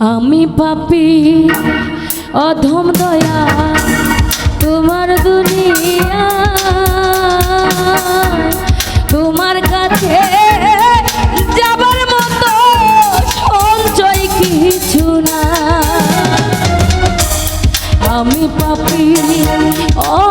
আমি পাপি, অধম দয়া, তোমার দুনিয়া, তোমার কাছে যাবার মতো সঞ্চয় কিছু না আমি পাপি অ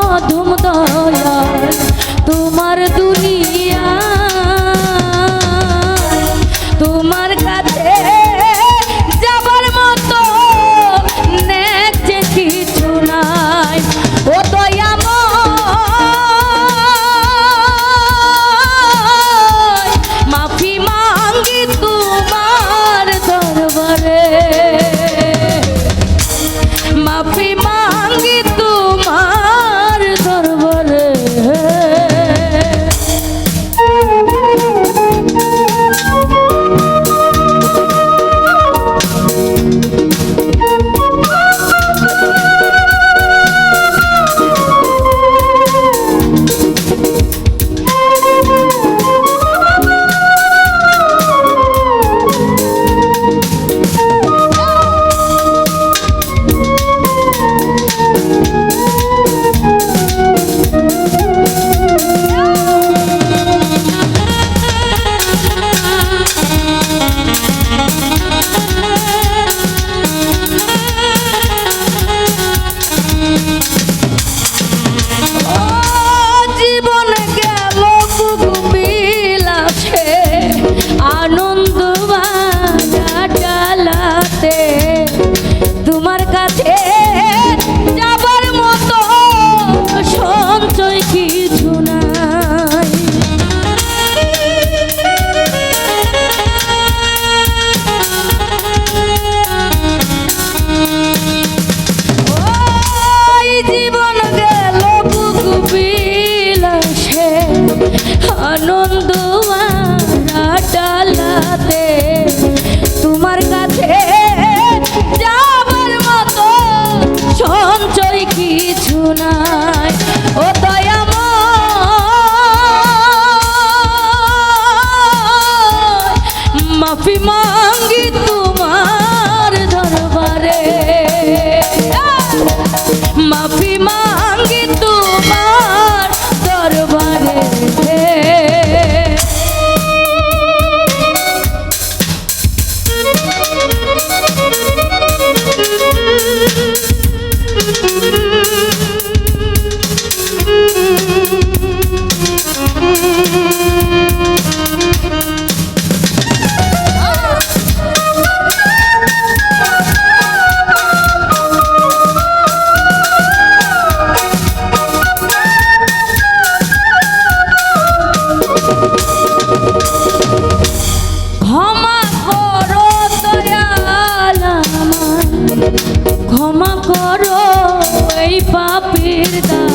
সাথে তোমার কাছে যাবার মতো সঞ্চয় কিছু না। verdad.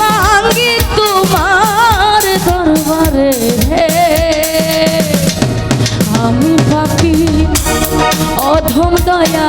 মাঙ্গি তোমার দরবারে আমি পাপি অধম দয়া